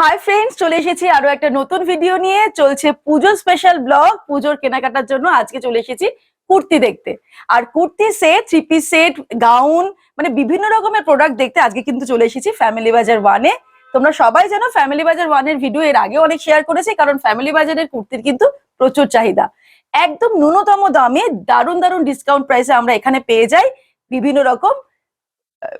Hi friends চলে এসেছি আরও একটা নতুন ভিডিও নিয়ে। চলছে পুজো স্পেশাল ব্লগ পুজোর কেনাকাটার জন্য আজকে চলে এসেছি কুর্তি দেখতে। আর kurti set three piece set gown মানে বিভিন্ন রকমের প্রোডাক্ট দেখতে আজকে কিন্তু চলে এসেছি ফ্যামিলি বাজার ওয়ানে তোমরা সবাই জানো ফ্যামিলি বাজার ওয়ানের ভিডিও এর আগে অনেক শেয়ার করেছি, কারণ ফ্যামিলি বাজারের কুর্তির কিন্তু প্রচুর চাহিদা। একদম ন্যূনতম দামে, দারুণ দারুণ ডিসকাউন্ট প্রাইসে আমরা এখানে পেয়ে যাই। বিভিন্ন রকম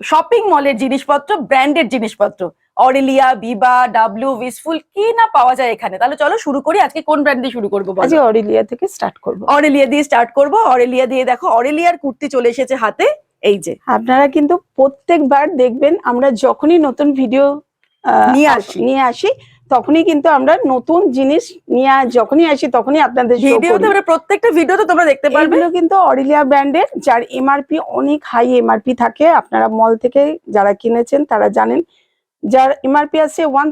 শপিং মলের জিনিসপত্র ব্র্যান্ডেড জিনিসপত্র। অরেলিয়া বিবা ডাব্লিউ উইসফুল কি না পাওয়া যায় এখানে? তাহলে চলো শুরু করি। আজকে কোন ব্র্যান্ড দিয়ে শুরু করব? আজকে অরিলিয়া থেকে স্টার্ট করব। অরেলিয়া দিয়ে স্টার্ট করব। অরেলিয়া দিয়ে দেখো অরেলিয়ার কুর্তি চলে এসেছে হাতে। এই যে। আপনারা কিন্তু প্রত্যেকবার দেখবেন আমরা যখনই নতুন ভিডিও নিয়ে আসি। নিয়ে আসি তখনই কিন্তু আমরা নতুন জিনিস নিয়ে যখনই আসি তখনই আপনাদের ভিডিওতে। মানে প্রত্যেকটা ভিডিওতে তোমরা দেখতে পারবে। কিন্তু অরিলিয়া ব্র্যান্ডের যার এমআরপি অনেক হাই এমআরপি থাকে। আপনারা মল থেকে যারা কিনেছেন তারা জানেন যার এমআরপি আছে ওয়ান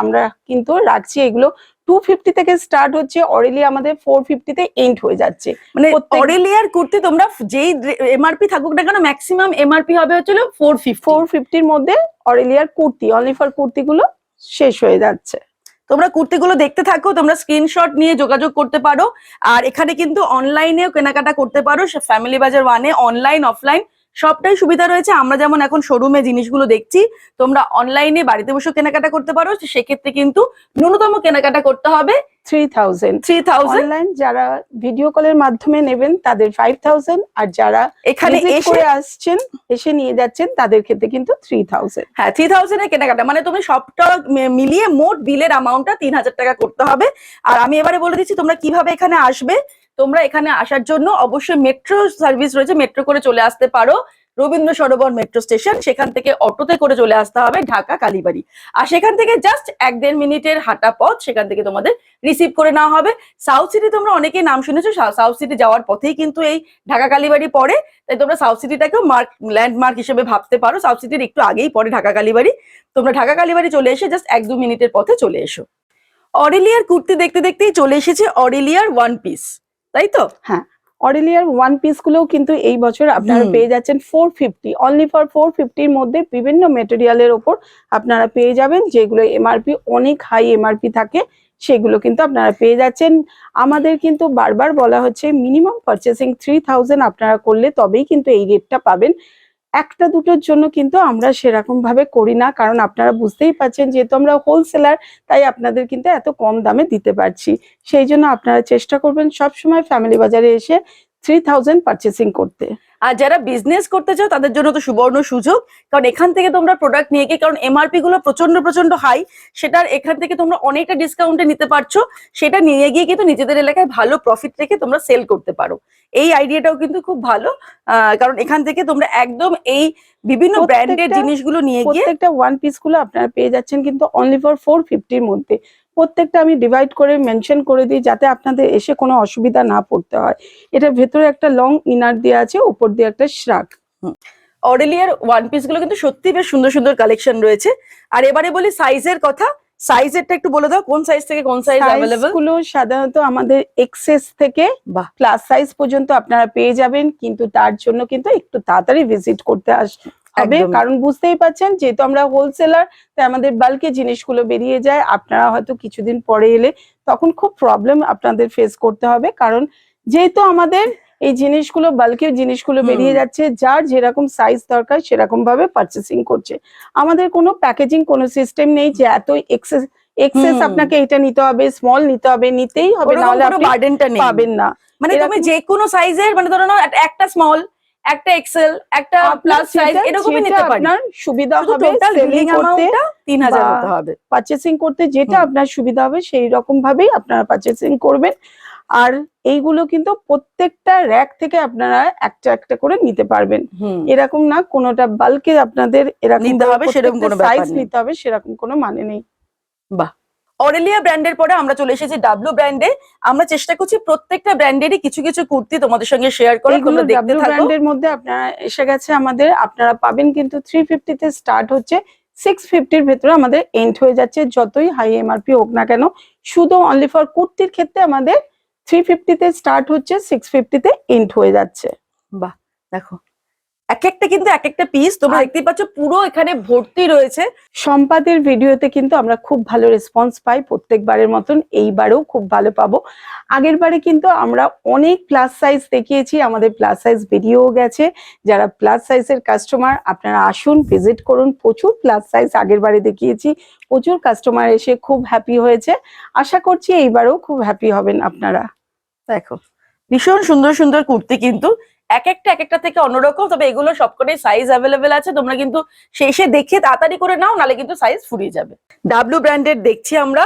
আমরা কিন্তু রাখছি এগুলো। টু ফিফটি থেকে স্টার্ট হচ্ছে অরিলি আমাদের ফোর ফিফটিতে এন্ড হয়ে যাচ্ছে। মানে অরেলিয়ার কুর্তি তোমরা যেই এমআরপি থাকুক না কেন ম্যাক্সিমাম এমআরপি হবে হচ্ছিল ফোর ফিফটি ফোর ফিফটির মধ্যে অরেলিয়ার কুর্তি অনলি ফর কুর্তিগুলো শেষ হয়ে যাচ্ছে। তোমরা কুর্তিগুলো দেখতে থাকো তোমরা স্ক্রিনশট নিয়ে যোগাযোগ করতে পারো। আর এখানে কিন্তু অনলাইনেও কেনাকাটা করতে পারো ফ্যামিলি বাজার ওয়ানে অনলাইন অফলাইন সবটাই সুবিধা রয়েছে। আমরা যেমন এখন শোরুমে জিনিসগুলো দেখছি তোমরা অনলাইনে বাড়িতে বসে কেনাকাটা করতে পারো। সেক্ষেত্রে কিন্তু ন্যূনতম কেনাকাটা করতে হবে three thousand three thousand online যারা ভিডিও কলের মাধ্যমে নেবেন তাদের ফাইভ থাউজেন্ড আর যারা এখানে এসে করে আসছেন এসে নিয়ে যাচ্ছেন তাদের ক্ষেত্রে কিন্তু থ্রি থাউজেন্ড হ্যাঁ থ্রি থাউজেন্ড কেনাকাটা। মানে তুমি সবটা মিলিয়ে মোট বিলের অ্যামাউন্টটা তিন হাজার টাকা করতে হবে। আর আমি এবারে বলে দিচ্ছি তোমরা কীভাবে এখানে আসবে? তোমরা এখানে আসার জন্য অবশ্যই মেট্রো সার্ভিস রয়েছে মেট্রো করে চলে আসতে পারো। রবীন্দ্র সরোবর মেট্রো স্টেশন সেখান থেকে অটোতে করে চলে আসতে হবে ঢাকা কালীবাড়ি। আর সেখান থেকে জাস্ট এক দেড় মিনিটের হাঁটা পথ সেখান থেকে তোমাদের রিসিভ করে নেওয়া হবে। সাউথ সিটি তোমরা অনেকেই নাম শুনেছো সাউথ সিটি যাওয়ার পথেই কিন্তু এই ঢাকা কালীবাড়ি পড়ে। তাই তোমরা সাউথ সিটিটাকেও মার্ক ল্যান্ডমার্ক হিসেবে ভাবতে পারো। সাউথ সিটির একটু আগেই পড়ে ঢাকা কালীবাড়ি। তোমরা ঢাকা কালীবাড়ি চলে এসে জাস্ট এক দু মিনিটের পথে চলে এসো। অরেলিয়ার কুর্তি দেখতে দেখতেই চলে এসেছে অরেলিয়ার ওয়ান পিস তাই তো হ্যাঁ অরেলিয়ার ওয়ান পিস গুলোও কিন্তু এই বছর আপনারা পেয়ে যাচ্ছেন four fifty only for four ফিফটির মধ্যে বিভিন্ন মেটেরিয়ালের ওপর আপনারা পেয়ে যাবেন যেগুলো এমআরপি অনেক হাই এমআরপি থাকে সেগুলো কিন্তু আপনারা পেয়ে যাচ্ছেন। আমাদের কিন্তু বারবার বলা হচ্ছে মিনিমাম পারচেসিং থ্রি থাউজেন্ড আপনারা করলে তবেই কিন্তু এই রেটটা পাবেন। একটা দুটোর জন্য কিন্তু আমরা সেরকম ভাবে করি না, কারণ আপনারা বুঝতেই পারছেন যেহেতু আমরা হোলসেলার তাই আপনাদের কিন্তু এত কম দামে দিতে পারছি। সেই জন্য আপনারা চেষ্টা করবেন সবসময় ফ্যামিলি বাজারে এসে থ্রি থাউজেন্ড পারচেসিং করতে। আর যারা বিজনেস করতে চাও তাদের জন্য তো সুবর্ণ সুযোগ। কারণ এখান থেকে তোমরা প্রোডাক্ট নিয়ে গিয়ে কারণ এমআরপি গুলো প্রচণ্ড প্রচণ্ড হাই সেটার এখান থেকে তোমরা অনেকটা ডিসকাউন্টে নিতে পারছ। সেটা নিয়ে গিয়ে কিন্তু নিজেদের এলাকায় ভালো প্রফিট রেখে তোমরা সেল করতে পারো। এই আইডিয়াটাও কিন্তু খুব ভালো। আহ, কারণ এখান থেকে তোমরা একদম এই বিভিন্ন ব্র্যান্ডের জিনিসগুলো নিয়ে গিয়ে প্রত্যেকটা ওয়ান পিসগুলো আপনারা পেয়ে যাচ্ছেন কিন্তু অনলি ফর ফোর ফিফটির মধ্যে। প্রত্যেকটা আমি ডিভাইড করে মেনশন করে দিই যাতে আপনাদের এসে কোনো অসুবিধা না পড়তে হয়। এটার ভেতরে একটা লং ইনার দেওয়া আছে উপর দিয়ে একটা শ্রাক অরেলিয়ার ওয়ান পিসগুলো কিন্তু সত্যি বেশ সুন্দর সুন্দর কালেকশন রয়েছে। আর এবারে বলি সাইজের কথা। সাইজেরটা একটু বলে দাও কোন সাইজ থেকে কোন সাইজ অ্যাভেলেবলগুলো সাধারণত আমাদের এক্সেস থেকে প্লাস সাইজ পর্যন্ত আপনারা পেয়ে যাবেন কিন্তু তার জন্য কিন্তু একটু তাড়াতাড়ি ভিজিট করতে আস হবে। কারণ বুঝতেই পারছেন যেহেতু আমরা হোলসেলার তাই আমাদের বাল্কে জিনিসগুলো বেরিয়ে যায়। আপনারা হয়তো কিছুদিন পরে এলে তখন খুব প্রবলেম আপনাদের ফেস করতে হবে। কারণ যেহেতু আমাদের এই জিনিসগুলো বাল্কের জিনিসগুলো বেরিয়ে যাচ্ছে যার যেরকম সাইজ দরকার সেরকম ভাবে পারচেসিং করছে। আমাদের কোনো প্যাকেজিং কোনো সিস্টেম নেই যে এত এক্সেস এক্সেস আপনাকে এটা নিতে হবে স্মল নিতে হবে নিতেই হবে। নাহলে আপনি পাবেন না। মানে তুমি যে কোনো সাইজের মানে ধরো একটা স্মল একটা এক্সেল একটা প্লাস সাইজ এরকমই নিতে পারি। আপনার সুবিধা হবে টোটাল বিলিং অ্যামাউন্টটা তিন হাজার বা- হতে হবে। পারচেসিং করতে যেটা আপনার সুবিধা হবে সেই রকম ভাবেই আপনারা পারচেসিং করবেন। আর এইগুলো কিন্তু প্রত্যেকটা র্যাক থেকে আপনারা একটা একটা করে নিতে পারবেন। এরকম না কোনোটা বাল্কে আপনাদের এরকম নিতে হবে সেরকম কোনো সাইজ নিতে হবে সেরকম কোনো মানে নেই। অরেলিয়া ব্র্যান্ডের পরে আমরা চলে এসেছি ডাব্লু ব্র্যান্ডে। আমরা চেষ্টা করছি প্রত্যেকটা ব্র্যান্ডেরই কিছু কিছু কুর্তি তোমাদের সঙ্গে শেয়ার করে তোমরা দেখতে থাকো। ব্র্যান্ডের মধ্যে আপনারা এসে গেছে আমাদের আপনারা পাবেন কিন্তু থ্রি ফিফটিতে স্টার্ট হচ্ছে সিক্স ফিফটির ভেতরে আমাদের এন্ড হয়ে যাচ্ছে যতই হাই এমআরপি হোক না কেন। শুধু অনলি ফর কুর্তির ক্ষেত্রে আমাদের থ্রি ফিফটিতে স্টার্ট হচ্ছে সিক্স ফিফটিতে এন্ড হয়ে যাচ্ছে। বাহ দেখো এক একটা কিন্তু এক একটা পিস তোমরা দেখতেই পাচ্ছ পুরো এখানে ভর্তি রয়েছে। সম্পাদের ভিডিওতে কিন্তু আমরা খুব ভালো রেসপন্স পাই। প্রত্যেকবারের মতন এইবারেও খুব ভালো পাবো। আগের বারে কিন্তু আমরা অনেক প্লাস সাইজ দেখিয়েছি। আমাদের প্লাস সাইজ বেরিয়েও গেছে। যারা প্লাস সাইজের কাস্টমার আপনারা আসুন ভিজিট করুন। প্রচুর প্লাস সাইজ আগের বারে দেখিয়েছি। প্রচুর কাস্টমার এসে খুব হ্যাপি হয়েছে। আশা করছি এইবারেও খুব হ্যাপি হবেন আপনারা। দেখো ভীষণ সুন্দর সুন্দর কুর্তি কিন্তু এক একটা এক একটা থেকে অন্যরকম তবে এগুলো সবকটাই সাইজ অ্যাভেলেবেল আছে। তোমরা কিন্তু শেষে দেখে তাড়াতাড়ি করে নাও নালে কিন্তু সাইজ ফুরিয়ে যাবে। ডাব্লিউ ব্র্যান্ডেড দেখছি আমরা।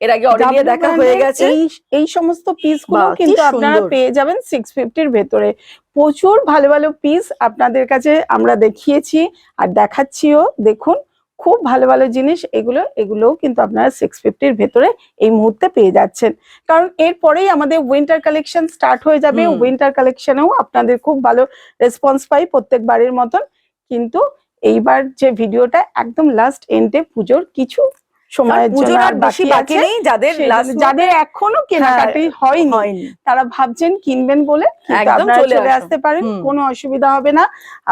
এর আগে দেখা হয়ে গেছে। এই এই সমস্ত পিসগুলো কিন্তু আপনারা পেয়ে যাবেন সিক্স ফিফটির ভেতরে। প্রচুর ভালো ভালো পিস আপনাদের কাছে আমরা দেখিয়েছি আর দেখাচ্ছিও। দেখুন খুব ভালো ভালো জিনিস এগুলো এগুলোও কিন্তু আপনারা সিক্স ফিফটির ভেতরে এই মুহূর্তে পেয়ে যাচ্ছেন। কারণ এরপরেই আমাদের উইন্টার কালেকশন স্টার্ট হয়ে যাবে। উইন্টার কালেকশনেও আপনাদের খুব ভালো রেসপন্স পাই প্রত্যেকবারের মতন। কিন্তু এইবার যে ভিডিওটা একদম লাস্ট এন্ডে পুজোর কিছু সময়ের জন্য আর বেশি বাকি নেই যাদের যাদের এখনও কেনাকাটি হয়নি হয়নি। তারা ভাবছেন কিনবেন বলে একদম চলে আসতে পারেন কোনো অসুবিধা হবে না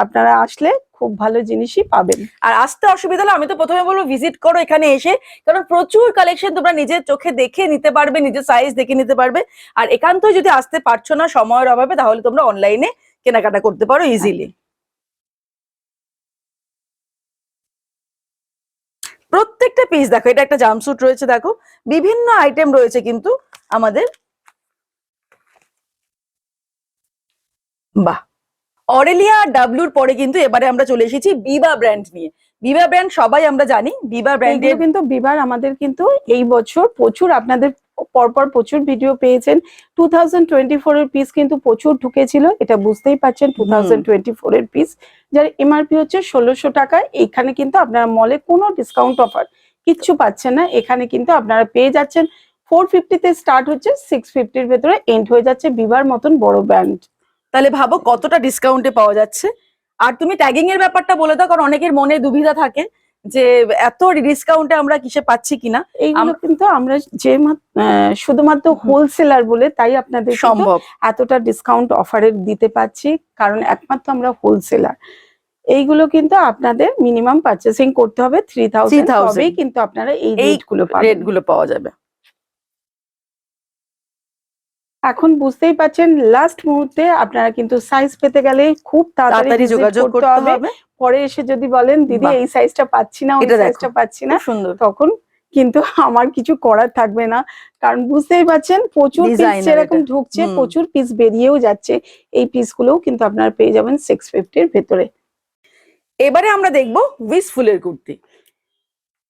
আপনারা আসলে খুব ভালো জিনিসই পাবেন। আর আসতে অসুবিধা হলে আমি তো প্রথমে বলব ভিজিট করো এখানে এসে কারণ প্রচুর কালেকশন তোমরা নিজের চোখে দেখে নিতে পারবে নিজের সাইজ দেখে নিতে পারবে। আর একান্ত যদি আসতে পারছ না সময়ের অভাবে তাহলে তোমরা অনলাইনে কেনাকাটা করতে পারো ইজিলি প্রত্যেকটা পিস দেখো এটা একটা জামসুট রয়েছে দেখো। বিভিন্ন আইটেম রয়েছে কিন্তু আমাদের। বাহ! অরেলিয়া ডাব্লুর পরে কিন্তু এবারে আমরা চলে এসেছি বিবা ব্র্যান্ড নিয়ে। বিবা ব্র্যান্ড সবাই আমরা জানি বিবা ব্র্যান্ড কিন্তু বিবার আমাদের কিন্তু এই বছর প্রচুর আপনাদের পরপর প্রচুর ভিডিও পেয়েছেন। টু থাউজেন্ড টোয়েন্টি এর পিস কিন্তু প্রচুর ঢুকেছিল এটা বুঝতেই পারছেন টু থাউজেন্ড টোয়েন্টি এর পিস যার এমআরপি হচ্ছে ষোলোশো টাকা এইখানে কিন্তু আপনারা মলে কোনো ডিসকাউন্ট অফার কিচ্ছু পাচ্ছেন না। এখানে কিন্তু আপনারা পেয়ে যাচ্ছেন। ফোর ফিফটিতে স্টার্ট হচ্ছে সিক্স ফিফটির ভেতরে এন্ড হয়ে যাচ্ছে বিবার মতন বড় ব্র্যান্ড তাহলে ভাবো কতটা ডিসকাউন্টে পাওয়া যাচ্ছে। আর তুমি ট্যাগিং এর ব্যাপারটা বলে দাও কারণ অনেকের মনে দুবিধা থাকে। যে এত ডিসকাউন্টে আমরা কিসে পাচ্ছি কিনা? এইগুলো কিন্তু আমরা যে শুধুমাত্র হোলসেলার বলে তাই আপনাদের সম্ভব। এতটা ডিসকাউন্ট অফারের দিতে পাচ্ছি কারণ একমাত্র আমরা হোলসেলার এইগুলো কিন্তু আপনাদের মিনিমাম পারচেসিং করতে হবে থ্রি থাউজেন্ড 3,000 কিন্তু আপনারা এই রেটগুলো পাওয়া যাবে। এখন বুঝতেই পাচ্ছেন লাস্ট মুহূর্তে আপনারা কিন্তু সাইজ পেতে গেলে খুব তাড়াতাড়ি যোগাযোগ করতে হবে। পরে এসে যদি বলেন দিদি। এই সাইজটা পাচ্ছি না ওই। সাইজটা পাচ্ছি না সুন্দর। তখন কিন্তু আমার কিছু করার থাকবে না। কারণ বুঝতেই পারছেন প্রচুর পিস যেরকম ঢুকছে প্রচুর পিস বেরিয়েও যাচ্ছে। এই পিসগুলোও কিন্তু আপনারা পেয়ে যাবেন সিক্স ফিফটির ভেতরে। এবারে আমরা দেখব উইস ফুলের কুর্তি।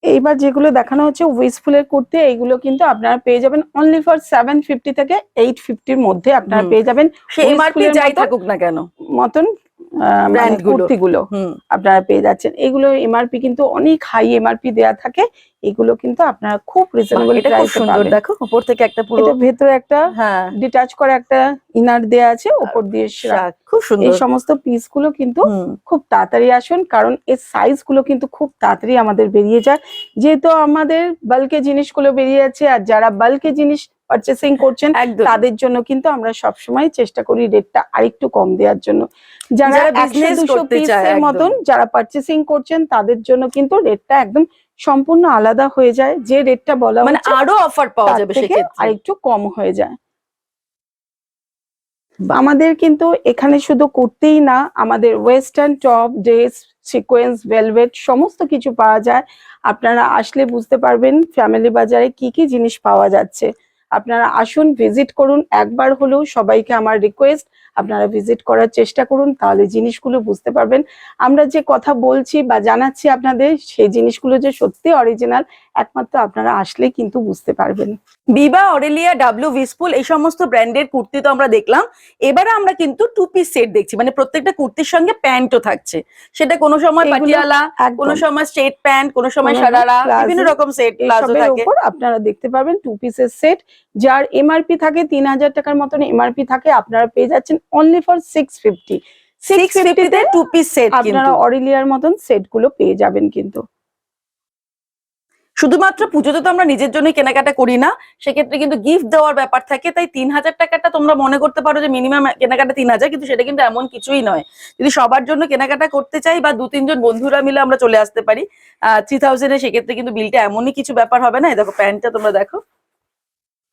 এইবার যেগুলো দেখানো হচ্ছে উইসফুলের কুর্তি এইগুলো কিন্তু আপনারা পেয়ে যাবেন অনলি ফর সেভেন ফিফটি থেকে এইট ফিফটির মধ্যে আপনারা পেয়ে যাবেন এমআরপি যাই থাকুক না কেন। মতনগুলো। কুর্তিগুলো আপনারা পেয়ে যাচ্ছেন। এগুলো এমআরপি কিন্তু অনেক হাই এমআরপি দেয়া থাকে। এগুলো কিন্তু আপনারা খুব রিজনেবল এটা খুব সুন্দর দেখো উপর থেকে একটা পুরো এটা ভেতরে একটা হ্যাঁ। ডিটাচ করা একটা ইনার দেয়া আছে উপর দিয়ে শাক, খুব এই সমস্ত পিসগুলো কিন্তু খুব তাড়াতাড়ি আসুন কারণ এর সাইজগুলো কিন্তু খুব তাড়াতাড়ি আমাদের বেরিয়ে যায়। যেহেতু আমাদের বাল্কে জিনিসগুলো বেরিয়ে যাচ্ছে আর যারা বাল্কে জিনিস পারচেসিং করছেন তাদের জন্য কিন্তু আমরা সবসময় চেষ্টা করি রেটটা আরেকটু কম দেওয়ার জন্য। যারা দুশো করতে চায়, পিসের মতন যারা পারচেসিং করছেন তাদের জন্য কিন্তু রেটটা একদম সম্পূর্ণ আলাদা হয়ে যায় যে রেটটা বলা মানে আরও অফার পাওয়া যাবে সেক্ষেত্রে। আর একটু কম হয়ে যায়। আমাদের কিন্তু এখানে শুধু কুর্তিই না আমাদের western top dress sequence velvet সমস্ত কিছু পাওয়া যায়। আপনারা আসলে বুঝতে পারবেন ফ্যামিলি বাজারে কি কি জিনিস পাওয়া যাচ্ছে। আপনারা আসুন ভিজিট করুন। একবার হলেও সবাইকে আমার রিকোয়েস্ট আপনারা ভিজিট করার চেষ্টা করুন, তাহলে জিনিসগুলো বুঝতে পারবেন। আমরা যে কথা বলছি বা জানাচ্ছি আপনাদের, সেই জিনিসগুলো যে সত্যি অরিজিনাল একমাত্র আপনারা আসলে কিন্তু বুঝতে পারবেন। বিবা অরেলিয়া ডাব্লিউ ভিসপুল এই সমস্ত ব্র্যান্ডের কুর্তি তো আমরা দেখলাম। এবারে আমরা কিন্তু টু পিস সেট দেখছি মানে প্রত্যেকটা কুর্তির সঙ্গে প্যান্টও থাকছে। সেটা কোনো সময় পাটিয়ালা কোনো সময় স্ট্রেট প্যান্ট কোনো সময় সারারা বিভিন্ন রকম সেট প্লাজো থাকে। উপর আপনারা দেখতে পারবেন টু পিসের সেট যার এমআরপি থাকে তিন হাজার টাকার মতন এমআরপি থাকে আপনারা পেয়ে যাচ্ছেন only for six fifty six ফিফটিতে two piece set আপনারা অরিলিয়ার মতন সেটগুলো পেয়ে যাবেন কিন্তু। শুধুমাত্র পুজোতে তো আমরা নিজের জন্য কেনাকাটা করি না সেক্ষেত্রে কিন্তু গিফট দেওয়ার ব্যাপার থাকে তাই তিন হাজার টাকাটা তোমরা মনে করতে পারো যে মিনিমাম কেনাকাটা তিন হাজার কিন্তু সেটা কিন্তু এমন কিছুই নয়। যদি সবার জন্য কেনাকাটা করতে চাই বা দু তিনজন বন্ধুরা মিলে আমরা চলে আসতে পারি আহ থ্রি থাউজেন্ডে সেক্ষেত্রে কিন্তু বিলটা এমনই কিছু ব্যাপার হবে না। দেখো প্যান্টটা তোমরা দেখো।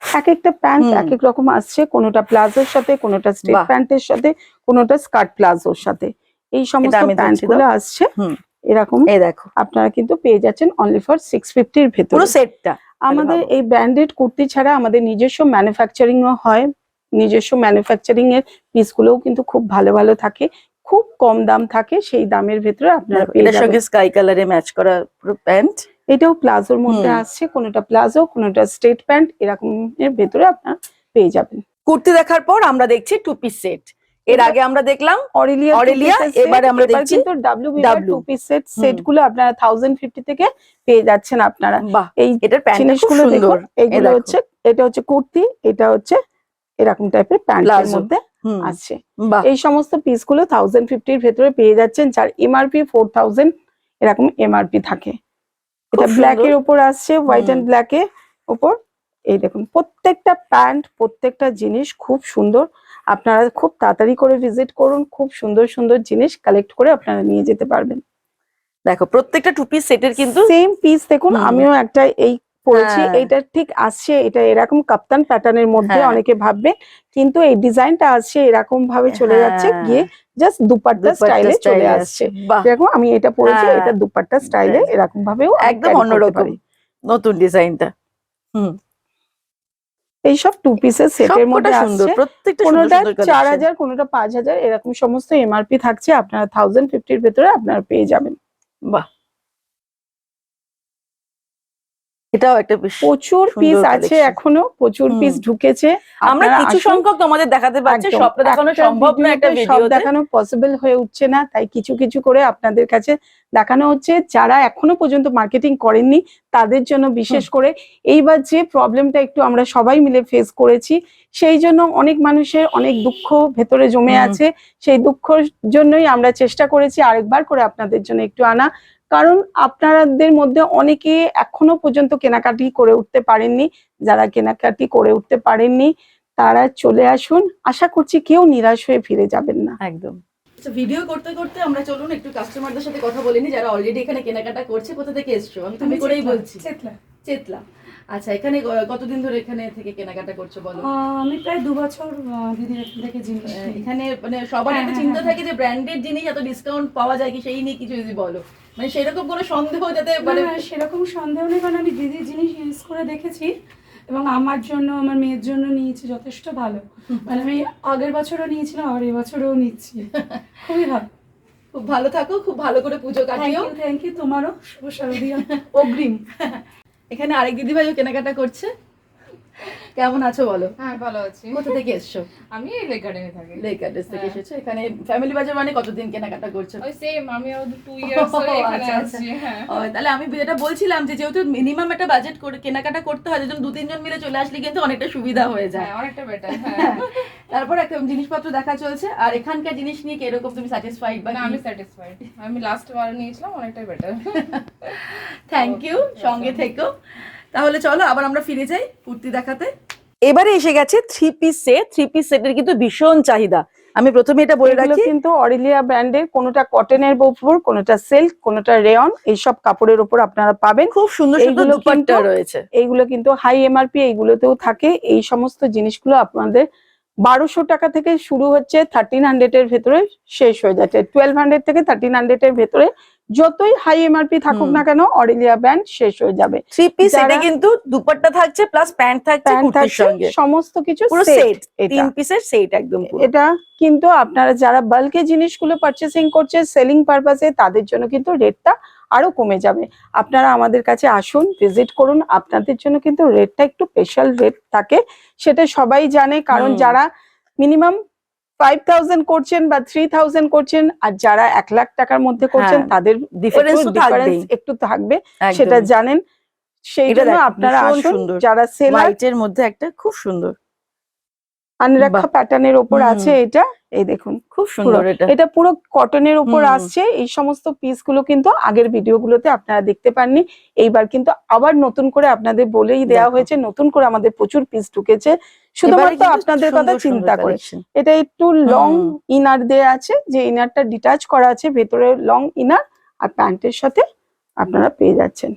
এক একটা প্যান্ট এক এক রকম আসছে কোনোটা প্লাজোর সাথে কোনোটা স্ট্রেট। প্যান্টের সাথে কোনোটা স্কার্ট প্লাজোর সাথে। এই সমস্ত আমি প্যান্টগুলো আসছে। হুম। এরকম। এই দেখো। আপনারা কিন্তু পেয়ে যাচ্ছেন অনলি ফর সিক্স ফিফটির ভেতরে। পুরো সেটটা আমাদের এই ব্র্যান্ডেড কুর্তি ছাড়া আমাদের নিজস্ব ম্যানুফ্যাকচারিং ও হয়। নিজস্ব ম্যানুফ্যাকচারিং এর পিসগুলোও কিন্তু খুব ভালো ভালো থাকে। খুব কম দাম থাকে সেই দামের ভেতরে আপনারা পেয়ে এটার সঙ্গে স্কাই কালারে ম্যাচ করা পুরো প্যান্ট এটাও প্লাজোর মধ্যে আসছে কোনোটা প্লাজো কোনোটা স্ট্রেট প্যান্ট এরকম এর ভেতরে আপনারা পেয়ে যাবেন। কুর্তি দেখার পর আমরা দেখছি টু পিস সেট এর আগে আমরা দেখলাম অরেলিয়া Aurelia, এবারে আমরা দেখছি কিন্তু ডাব্লিউ টু পিস সেট সেটগুলো আপনারা থাউজেন্ড ফিফটি থেকে পেয়ে যাচ্ছেন আপনারা। এই এটার জিনিসগুলো দেখুন এগুলো হচ্ছে এটা হচ্ছে কুর্তি এটা হচ্ছে এরকম টাইপের প্যান্টের। মধ্যে আছে। এই সমস্ত পিসগুলো থাউজেন্ড ফিফটির ভেতরে পেয়ে যাচ্ছেন যার এমআরপি ফোর থাউজেন্ড এরকম এমআরপি থাকে। এটা ব্ল্যাক এর উপর আসছে হোয়াইট। অ্যান্ড ব্ল্যাক এর উপর। এই দেখুন প্রত্যেকটা প্যান্ট প্রত্যেকটা জিনিস খুব সুন্দর। আপনারা খুব তাড়াতাড়ি করে ভিজিট করুন খুব সুন্দর সুন্দর জিনিস কালেক্ট করে আপনারা নিয়ে যেতে পারবেন দেখো প্রত্যেকটা টু পিস সেটের কিন্তু সেম পিস দেখুন আমিও একটা এই পরেছি হ্যাঁ। এইটা ঠিক আসছে এটা এরকম কাপ্তান প্যাটার্নের মধ্যে হ্যাঁ। অনেকে ভাববে কিন্তু এই ডিজাইনটা আসছে এরকম ভাবে চলে যাচ্ছে হ্যাঁ। গিয়ে জাস্ট দুপাট্টা স্টাইলে চলে আসছে দেখো আমি এটা পরেছি। এটা দুপাট্টা স্টাইলে। এরকম ভাবেও একদম অন্যরকম। নতুন ডিজাইনটা এইসব টু পিসের সেটের এর মধ্যে সুন্দর প্রত্যেকটা কোনোটা চার হাজার কোনোটা পাঁচ হাজার এরকম সমস্ত এমআরপি থাকছে। আপনারা থাউজেন্ড ফিফটির ভেতরে আপনারা পেয়ে যাবেন। বাহ। এটাও একটা প্রচুর পিস আছে। এখনও প্রচুর পিস ঢুকেছে। আমরা কিছু সংখ্যক তোমাদের দেখাতে পারছি সবটা দেখানো সম্ভব না একটা ভিডিওতে দেখানো পসিবল হয়ে উঠছে না তাই কিছু কিছু করে আপনাদের কাছে দেখানো হচ্ছে। যারা এখনও পর্যন্ত মার্কেটিং করেননি তাদের জন্য বিশেষ করে এইবার যে প্রবলেমটা একটু আমরা সবাই মিলে ফেস করেছি সেই জন্য অনেক মানুষের অনেক দুঃখ ভেতরে জমে আছে। সেই দুঃখর জন্যই আমরা চেষ্টা করেছি আরেকবার করে আপনাদের জন্য একটু আনা। কারণ আপনাদের মধ্যে অনেকে এখনও পর্যন্ত কেনাকাটি করে উঠতে পারেননি। যারা কেনাকাটি করে উঠতে পারেননি তারা চলে আসুন। আশা করছি কেউ নিরাশ হয়ে ফিরে যাবেন না। একদম। ভিডিও আচ্ছা, করতে করতে আমরা চলুন একটু কাস্টমারদের সাথে কথা বলে নি যারা অলরেডি এখানে কেনাকাটা করছে কোথা থেকে এসছো? আমি তুমি করেই বলছি। চেতলা। চেতলা। আচ্ছা এখানে কতদিন ধরে এখানে থেকে কেনাকাটা করছ বলো? আমি প্রায় দু বছর আহ, দিদির এখান থেকে জিনিস এখানে মানে সবার হ্যাঁ, একটা হ্যাঁ, চিন্তা হ্যাঁ, থাকে যে ব্র্যান্ডেড জিনিস এত ডিসকাউন্ট পাওয়া যায় কি সেই নিয়ে কিছু যদি বলো। মানে সেরকম কোনো সন্দেহ যাতে মানে সেরকম সন্দেহ নেই কারণ আমি দিদির জিনিস ইউজ করে দেখেছি এবং আমার জন্য আমার মেয়ের জন্য নিয়েছি যথেষ্ট ভালো। মানে আমি আগের বছরও নিয়েছিলাম আর এবছরও নিচ্ছি। খুবই ভালো। খুব ভালো থাকো খুব ভালো করে পুজো কাটিও। থ্যাংক ইউ তোমারও শুভ শারদীয়া অগ্রিম। এখানে আরেক দিদি ভাইও কেনাকাটা করছে। কেমন আছো বলো? হ্যাঁ ভালো আছি। কোথা থেকে এসছো? আমি এই লেক গার্ডেনে থাকি। লেক থেকে হ্যাঁ। এসেছ। এখানে ফ্যামিলি বাজার মানে কতদিন কেনাকাটা করছ? ওই সেম আমিও টু ইয়ার্স ধরে এখানে আচ্ছা, আচ্ছা। আছি হ্যাঁ তাহলে আমি যেটা বলছিলাম যে যেহেতু মিনিমাম একটা বাজেট করে কেনাকাটা করতে হয় যেজন দু তিনজন মিলে চলে আসলে কিন্তু অনেকটা সুবিধা হয়ে যায়। হ্যাঁ অনেকটা বেটার হ্যাঁ। তারপর একটা জিনিসপত্র দেখা চলছে। আর এখানকার জিনিস নিয়ে কীরকম তুমি স্যাটিসফাইড বা আমি স্যাটিসফাইড আমি লাস্ট বার নিয়েছিলাম অনেকটাই বেটার থ্যাংক ইউ সঙ্গে welcome. থেকো। তাহলে চলো আবার আমরা ফিরে যাই কুর্তি দেখাতে। এবারে এসে গেছে three piece set three piece সেটের কিন্তু ভীষণ চাহিদা। আমি প্রথমে এটা বলে রাখি। কিন্তু অরেলিয়া ব্র্যান্ডের কোনোটা কটনের উপর কোনটা সিল্ক কোনটা রেয়ন এইসব কাপড়ের উপর আপনারা পাবেন। খুব সুন্দর সুন্দর এইগুলো দুপাট্টা রয়েছে। এইগুলো কিন্তু হাই এমআরপি এইগুলোতেও থাকে। এই সমস্ত জিনিসগুলো আপনাদের বারোশো টাকা থেকে শুরু হচ্ছে থার্টিন হান্ড্রেড এর ভেতরে শেষ হয়ে যাচ্ছে। টুয়েলভ হান্ড্রেড থেকে থার্টিন হান্ড্রেড এর ভেতরে যতই হাই এমআরপি থাকুক না কেন অরেলিয়া ব্যান্ড শেষ হয়ে যাবে। থ্রি পিস যারা- কিন্তু দুপাট্টা থাকছে প্লাস প্যান্ট থাকছে প্যান্ট কুর্তির সঙ্গে। সমস্ত কিছু সেট তিন পিসের সেট একদম এটা কিন্তু আপনারা যারা বাল্কে জিনিসগুলো পারচেসিং করছে সেলিং পারপাসে তাদের জন্য কিন্তু রেটটা আরও কমে যাবে। আপনারা আমাদের কাছে আসুন ভিজিট করুন আপনাদের জন্য কিন্তু রেটটা একটু স্পেশাল রেট থাকে সেটা সবাই জানে। কারণ যারা মিনিমাম ফাইভ থাউজেন্ড করছেন বা থ্রি থাউজেন্ড করছেন আর যারা এক লাখ টাকার মধ্যে করছেন হ্যাঁ, তাদের difference তো ডিফারেন্স একটু থাকবে সেটা জানেন। সেই জন্য আপনারা আসুন। যারা সেলার হোয়াইটের মধ্যে একটা খুব সুন্দর। আনরাখা প্যাটার্নের ওপর আছে এটা এই দেখুন। খুব সুন্দর এটা। এটা পুরো কটনের উপর আসছে এই সমস্ত পিসগুলো কিন্তু আগের ভিডিওগুলোতে আপনারা দেখতে পাননি। এইবার কিন্তু আবার নতুন করে আপনাদের বলেই দেওয়া হয়েছে নতুন করে আমাদের প্রচুর পিস ঢুকেছে। শুধুমাত্র আপনাদের কথা চিন্তা করে। এটা একটু লং ইনার দেয়া আছে যে ইনারটা ডিটাচ করা আছে ভেতরে লং ইনার আর প্যান্টের সাথে আপনারা পেয়ে যাচ্ছেন।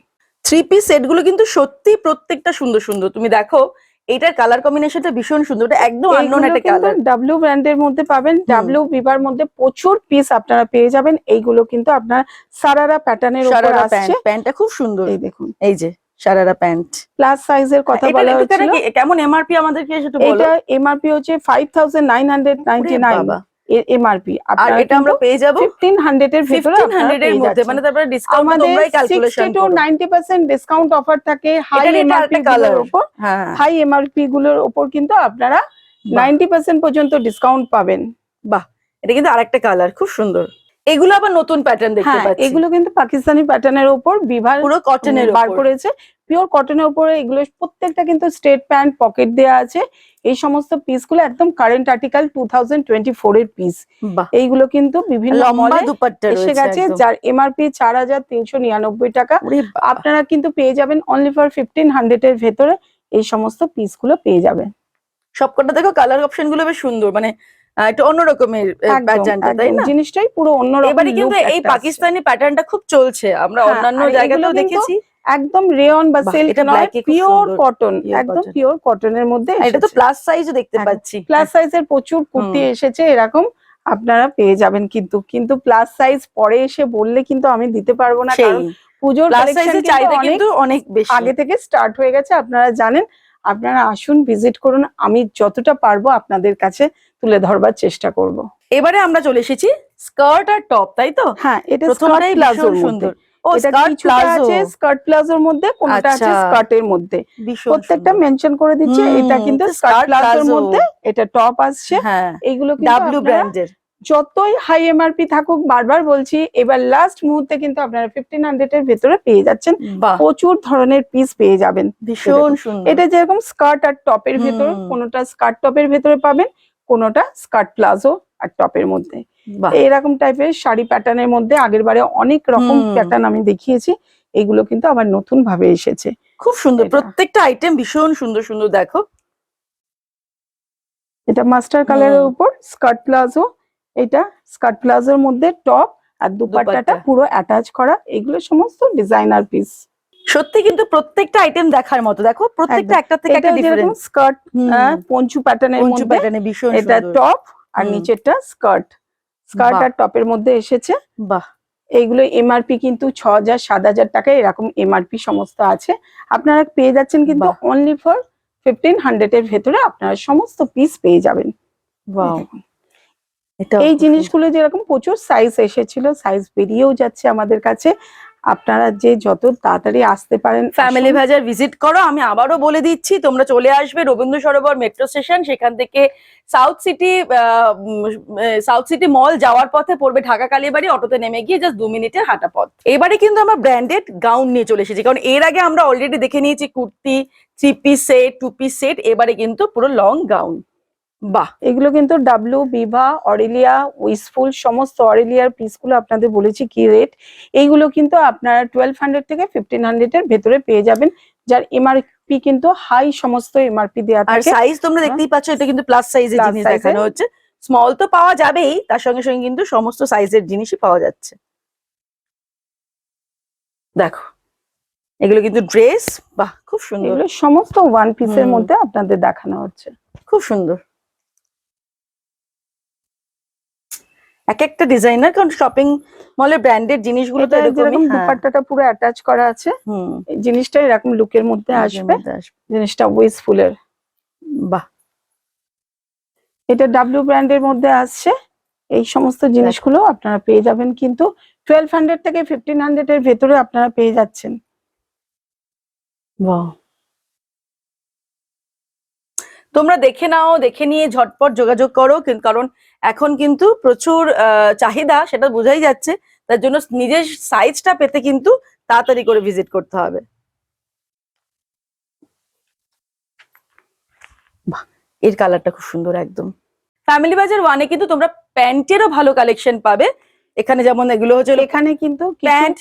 থ্রি পিস সেটগুলো কিন্তু সত্যি প্রত্যেকটা সুন্দর সুন্দর। তুমি দেখো এটার কালার কম্বিনেশনটা ভীষণ সুন্দর এটা একদম আননোন একটা কালার ডাব্লিউ ব্র্যান্ডের মধ্যে পাবেন। ডাব্লিউ বিবার মধ্যে প্রচুর পিস আপনারা পেয়ে যাবেন। এইগুলো কিন্তু আপনার সারারা প্যাটার্নের উপর আসছে। প্যান্টটা খুব সুন্দর। এই দেখুন। এই যে সারারা প্যান্ট প্লাস সাইজের কথা বলা হচ্ছিল। কেমন এমআরপি আমাদেরকে সেটা বলো। এটা এমআরপি হচ্ছে five thousand nine hundred ninety ওরে নাইন বাবা। এমআরপি আর এটা আমরা পেয়ে যাব এর ভিতরে এর মধ্যে। মানে তারপরে ডিসকাউন্ট তোমরাই ক্যালকুলেশন করো। নাইনটি পার্সেন্ট ডিসকাউন্ট অফার থাকে হাই এমআরপি গুলোর। উপর হ্যাঁ। হাই এমআরপি গুলোর উপর কিন্তু আপনারা নাইনটি পার্সেন্ট পর্যন্ত ডিসকাউন্ট পাবেন। বাহ। এটা কিন্তু আরেকটা কালার খুব সুন্দর। এগুলো আবার নতুন প্যাটার্ন দেখতে হ্যাঁ পাচ্ছি। এগুলো কিন্তু পাকিস্তানি প্যাটার্নের উপর বিভাগ পুরো কটনের বার করেছে। পিওর কটনের উপরে এগুলো প্রত্যেকটা কিন্তু স্ট্রেট প্যান্ট পকেট দেওয়া আছে। এই সমস্ত পিসগুলো একদম current article two thousand twenty four এর পিস এইগুলো কিন্তু বিভিন্ন মলে এসে গেছে যার এমআরপি চার হাজার তিনশো নিরানব্বই টাকা। আপনারা কিন্তু পেয়ে যাবেন অনলি ফর ফিফটিন হান্ড্রেড এর ভেতরে এই সমস্ত পিসগুলো পেয়ে যাবেন। সবকটা দেখো কালার অপশনগুলো বেশ সুন্দর মানে একটু অন্য রকমের একদম, প্যাটার্নটা তাই না? জিনিসটাই পুরো অন্যরকম এবারে কিন্তু এই। পাকিস্তানি প্যাটার্নটা খুব চলছে। আমরা হ্যাঁ, অন্যান্য জায়গাতেও দেখেছি। একদম রেয়ন বা সিল্ক নয় পিওর কটন একদম পিওর কটনের মধ্যে এটা তো। প্লাস সাইজও দেখতে পাচ্ছি। প্লাস সাইজের প্রচুর কুর্তি এসেছে এরকম আপনারা পেয়ে যাবেন কিন্তু কিন্তু প্লাস সাইজ পরে এসে বললে কিন্তু আমি দিতে পারব না কারণ পুজোর চাহিদা কিন্তু অনেক বেশি। আগে থেকে স্টার্ট হয়ে গেছে আপনারা জানেন। আপনারা আসুন ভিজিট করুন আমি যতটা পারব আপনাদের কাছে তুলে ধরবার চেষ্টা করব। এবারে আমরা চলে এসেছি স্কার্ট আর টপ তাই তো? হ্যাঁ এটা প্রথমটাই প্লাজোর সুন্দর। ও স্কার্ট প্লাজো। আছে স্কার্ট প্লাজোর মধ্যে কোনটা আছে আচ্ছা। স্কার্টের মধ্যে। প্রত্যেকটা মেনশন করে দিচ্ছে এটা কিন্তু স্কার্ট প্লাজোর। মধ্যে এটা টপ আসছে। হ্যাঁ কিন্তু ডাব্লিউ ব্র্যান্ডের যতই হাই এমআরপি থাকুক বারবার বলছি এবার লাস্ট মুহূর্তে কিন্তু আপনারা ফিফটিন হান্ড্রেড এর ভেতরে পেয়ে যাচ্ছেন। প্রচুর ধরনের পিস পেয়ে যাবেন। ভীষণ এটা যেরকম স্কার্ট আর টপের ভেতরে। কোনোটা স্কার্ট টপের ভেতরে পাবেন কোনোটা স্কার্ট প্লাজো আর টপের মধ্যে। এরকম টাইপের শাড়ি প্যাটার্নের মধ্যে আগের বারে অনেক রকম প্যাটার্ন আমি দেখিয়েছি। এগুলো কিন্তু আবার নতুন ভাবে এসেছে। খুব সুন্দর। প্রত্যেকটা আইটেম ভীষণ সুন্দর সুন্দর দেখো। এটা মাস্টার কালারের। উপর স্কার্ট প্লাজো। এটা স্কার্ট প্লাজোর মধ্যে টপ আর দুপাট্টাটা পুরো অ্যাটাচ করা। এগুলো সমস্ত ডিজাইনার পিস সত্যি কিন্তু প্রত্যেকটা আইটেম দেখার মতো। দেখো প্রত্যেকটা একটা থেকে একটা ডিফারেন্স স্কার্ট পঞ্চু প্যাটার্নের পঞ্চু প্যাটার্নে ভীষণ এটা টপ আর নিচেরটা স্কার্ট স্কার্ট আর টপের মধ্যে এসেছে। বাহ। এইগুলো এমআরপি কিন্তু ছ হাজার সাত হাজার টাকা এরকম এমআরপি সমস্ত আছে। আপনারা পেয়ে যাচ্ছেন কিন্তু অনলি ফর ফিফটিন হান্ড্রেড এর ভেতরে আপনারা সমস্ত পিস পেয়ে যাবেন। এই জিনিসগুলো যেরকম প্রচুর সাইজ এসেছিল সাইজ বেরিয়েও যাচ্ছে আমাদের কাছে। আপনারা যে যত তাড়াতাড়ি আসতে পারেন ফ্যামিলি। বাজার ভিজিট করো আমি আবারও বলে দিচ্ছি তোমরা চলে আসবে রবীন্দ্র সরোবর মেট্রো স্টেশন সেখান থেকে South City South City mall যাওয়ার পথে পড়বে ঢাকা কালীবাড়ি অটোতে নেমে গিয়ে জাস্ট দু মিনিটের হাঁটা পথ এবারে কিন্তু আমরা ব্র্যান্ডেড গাউন নিয়ে চলে এসেছি কারণ এর আগে আমরা অলরেডি দেখে নিয়েছি kurti three piece set two piece set এবারে কিন্তু পুরো লং গাউন বাহ। এগুলো কিন্তু ডাব্লু বিভা অরেলিয়া উইসফুল সমস্ত অরেলিয়ার পিসগুলো আপনাদের বলেছি কি রেট এইগুলো কিন্তু আপনারা টুয়েলভ হান্ড্রেড থেকে ফিফটিন হান্ড্রেড এর ভেতরে পেয়ে যাবেন। যার এমআরপি কিন্তু হাই সমস্ত এমআরপি দেওয়া আর থাকে। সাইজ তোমরা দেখতেই পাচ্ছ এটা কিন্তু প্লাস সাইজের জিনিস দেখানো হচ্ছে। স্মল তো পাওয়া যাবেই তার সঙ্গে সঙ্গে কিন্তু সমস্ত সাইজের জিনিসই পাওয়া যাচ্ছে। দেখো এগুলো কিন্তু ড্রেস বাহ খুব সুন্দর। সমস্ত ওয়ান পিসের হুম। মধ্যে আপনাদের দেখানো হচ্ছে। খুব সুন্দর। এক একটা ডিজাইনার কারণ শপিং মলে ব্র্যান্ডেড জিনিসগুলো তো এরকমই হ্যাঁ। দুপাট্টাটা পুরো অ্যাটাচ করা আছে হুম। এই জিনিসটা এরকম লুকের মধ্যে আসবে। মধ্যে আসবে। জিনিসটা উইসফুলের বাহ। এটা ডাব্লিউ ব্র্যান্ডের মধ্যে আসছে। এই সমস্ত জিনিসগুলো আপনারা পেয়ে যাবেন কিন্তু টুয়েলভ হান্ড্রেড থেকে ফিফটিন হান্ড্রেড এর ভেতরে আপনারা পেয়ে যাচ্ছেন। বাহ। তোমরা দেখে নাও দেখে নিয়ে ঝটপট যোগাযোগ করো কিন- কারণ এখন কিন্তু প্রচুর চাহিদা সেটা বোঝাই যাচ্ছে। তার জন্য নিজের সাইজটা পেতে কিন্তু তাড়াতাড়ি করে ভিজিট করতে হবে। বাহ, এর কালারটা খুব সুন্দর একদম। ফ্যামিলি বাজার ওয়ানে কিন্তু তোমরা প্যান্টেরও ভালো কালেকশন পাবে। এখানে যেমন এগুলো হচ্ছে এখানে কিন্তু প্যান্ট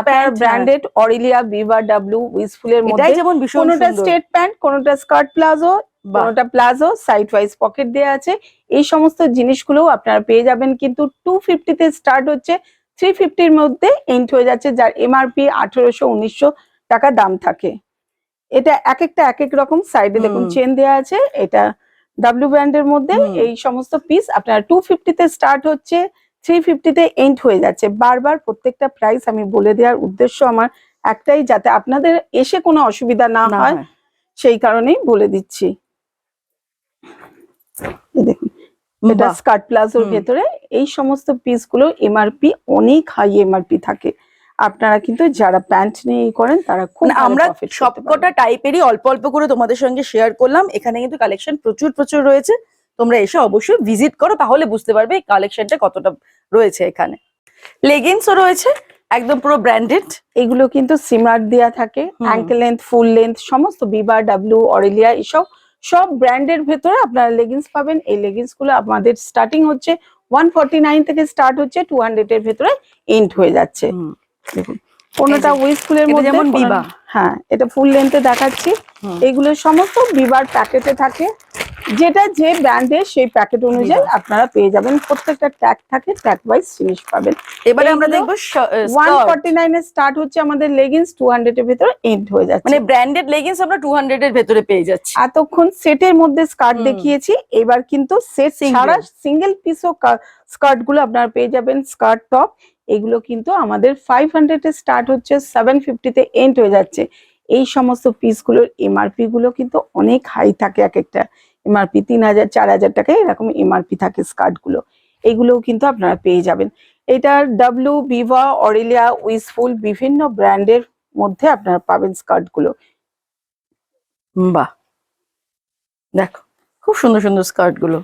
আপনার pant, branded Aurelia Biba W উইসফুলের মধ্যে যেমন কোনোটা স্ট্রেট প্যান্ট কোনোটা স্কার্ট প্লাজো। কোনোটা প্লাজো সাইড ওয়াইজ পকেট দেওয়া আছে। এই সমস্ত জিনিসগুলো আপনারা পেয়ে যাবেন কিন্তু টু ফিফটিতে স্টার্ট হচ্ছে থ্রি ফিফটির মধ্যে এন্ড হয়ে যাচ্ছে যার এমআরপি আঠেরোশো উনিশশো টাকা দাম থাকে। এটা এক একটা এক এক রকম সাইডে দেখুন। চেন দেওয়া আছে এটা ডাব্লিউ ব্র্যান্ডের মধ্যে এই সমস্ত পিস আপনার টু ফিফটিতে স্টার্ট হচ্ছে থ্রি ফিফটিতে এন্ড হয়ে যাচ্ছে। বারবার প্রত্যেকটা প্রাইস আমি বলে দেওয়ার উদ্দেশ্য আমার একটাই যাতে আপনাদের এসে কোনো অসুবিধা না হয়। সেই কারণেই বলে দিচ্ছি এই দেখুন এটা স্কার্ট প্লাজোর। ভেতরে এই সমস্ত পিসগুলো এমআরপি অনেক হাই এমআরপি থাকে। আপনারা কিন্তু যারা প্যান্ট নিয়ে করেন তারা খুব মানে আমরা সবকটা। টাইপেরই অল্প অল্প করে তোমাদের সঙ্গে শেয়ার করলাম। এখানে কিন্তু কালেকশন প্রচুর প্রচুর রয়েছে। তোমরা এসে অবশ্যই ভিজিট করো তাহলে বুঝতে পারবে এই কালেকশনটা কতটা রয়েছে এখানে। লেগিংসও রয়েছে একদম পুরো ব্র্যান্ডেড এগুলো কিন্তু সিমার দেওয়া থাকে। অ্যাঙ্কেল লেন্থ ফুল লেন্থ সমস্ত বিবা ডাব্লিউ অরেলিয়া এসব সব ব্র্যান্ডের ভেতরে আপনারা লেগিংস পাবেন। এই লেগিংসগুলো আমাদের স্টার্টিং হচ্ছে ওয়ান ফর্টি নাইন থেকে স্টার্ট হচ্ছে টু হান্ড্রেড এর ভেতরে এন্ড হয়ে যাচ্ছে। দেখুন কোনটা উইসফুলের এটা মধ্যে যেমন বিবা। হ্যাঁ এটা ফুল লেন্থে দেখাচ্ছি। এগুলো সমস্ত বিবার প্যাকেটে থাকে। যেটা যে ব্র্যান্ডের সেই প্যাকেট অনুযায়ী আপনারা পেয়ে যাবেন। প্রত্যেকটা ট্যাগ থাকে ট্যাগ ওয়াইজ জিনিস পাবেন। এবারে আমরা দেখব ওয়ান skirt। ফর্টি নাইন এর স্টার্ট হচ্ছে আমাদের লেগিংস টু হান্ড্রেড এর ভেতরে এন্ড হয়ে যাচ্ছে। মানে ব্র্যান্ডেড লেগিংস আমরা টু হান্ড্রেড এর ভেতরে পেয়ে যাচ্ছি। এতক্ষণ সেটের মধ্যে স্কার্ট দেখিয়েছি। এবার কিন্তু সেট. ছাড়া সিঙ্গেল পিসও স্কার্টগুলো আপনারা পেয়ে যাবেন স্কার্ট টপ এগুলো কিন্তু আমাদের ফাইভ হান্ড্রেড এ স্টার্ট হচ্ছে সেভেন ফিফটিতে এন্ড হয়ে যাচ্ছে। এই সমস্ত পিসগুলোর এমআরপি গুলো কিন্তু অনেক হাই থাকে এক একটা এমআরপি তিন হাজার, চার হাজার টাকা এরকম এমআরপি থাকে স্কার্টগুলো। এগুলোও কিন্তু আপনারা পেয়ে যাবেন। এটা ডাব্লিউ বিভা অরেলিয়া উইসফুল বিভিন্ন ব্র্যান্ডের মধ্যে আপনারা পাবেন স্কার্টগুলো। বাহ! দেখো, খুব সুন্দর সুন্দর স্কার্টগুলো।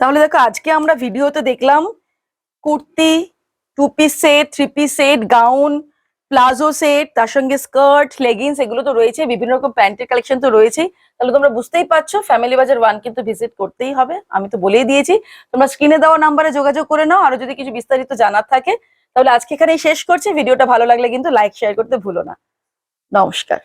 তাহলে দেখো, আজকে আমরা ভিডিওতে দেখলাম kurti two piece set three piece set gown palazzo set তার সঙ্গে স্কার্ট লেগিংস এগুলো তো রয়েছে, বিভিন্ন রকম প্যান্টের কালেকশন তো রয়েছেই তাহলে তোমরা বুঝতেই পারছ ফ্যামিলি বাজার ওয়ান কিন্তু ভিজিট করতেই হবে, আমি তো বলেই দিয়েছি। তোমরা স্ক্রিনে দেওয়া নাম্বারে যোগাযোগ করে নাও, আরও যদি কিছু বিস্তারিত জানার থাকে, তাহলে আজকে এখানেই শেষ করছি। ভিডিওটা ভালো লাগলে কিন্তু লাইক শেয়ার করতে ভুলো না। নমস্কার।